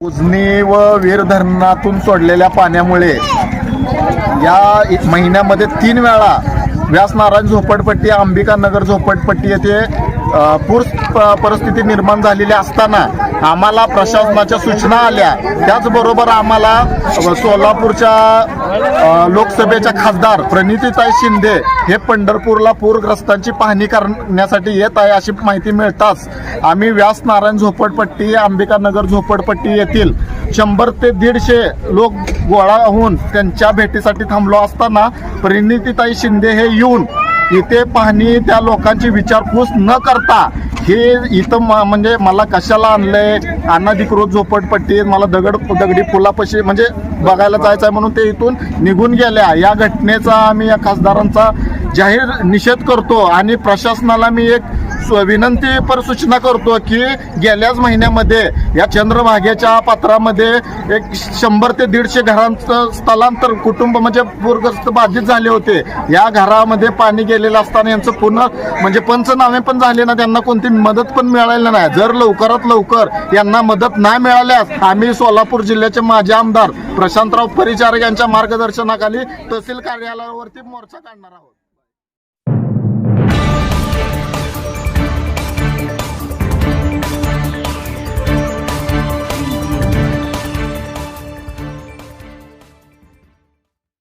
उजनी व वीर धरणातून सोडलेल्या पाण्यामुळे या महिन्यामध्ये तीन वेळा व्यासनारायण झोपडपट्टी अंबिका नगर झोपडपट्टी येथे पूर प- परिस्थिती निर्माण झालेली असताना आम्हाला प्रशासनाच्या सूचना आल्या. त्याचबरोबर आम्हाला सोलापूरच्या लोकसभेच्या खासदार प्रणितीताई शिंदे हे पंढरपूरला पूरग्रस्तांची पाहणी करण्यासाठी येत आहे अशी माहिती मिळताच आम्ही व्यास नारायण झोपडपट्टी अंबिका नगर झोपडपट्टी येथील शंभर ते दीडशे लोक गोळा होऊन त्यांच्या भेटीसाठी थांबलो असताना प्रणितीताई शिंदे हे येऊन इथे पाहणी त्या लोकांची विचारपूस न करता हे इथं म- म्हणजे मला कशाला आणलंय? अनाधिकृत झोपडपट्टी मला दगड दगडी पुलापाशी म्हणजे बघायला जायचं आहे म्हणून ते इथून निघून गेल्या. या घटनेचा आम्ही या खासदारांचा जाहीर निषेध करतो आणि प्रशासनाला मी एक विनंती पर सूचना करतो की गेल्याच महिन्यामध्ये या चंद्रभागेच्या पात्रामध्ये एक शंभर ते दीडशे घरांचं स्थलांतर कुटुंब म्हणजे पूरग्रस्त बाधित झाले होते. या घरामध्ये पाणी गेलेलं असताना यांचं पुन्हा म्हणजे पंचनामे पण झाले ना त्यांना कोणती मदत पण मिळालेली नाही. जर लवकरात लवकर यांना मदत नाही मिळाल्यास आम्ही सोलापूर जिल्ह्याचे माजी आमदार प्रशांतराव परिचारक यांच्या मार्गदर्शनाखाली तहसील कार्यालयावरती मोर्चा काढणार आहोत.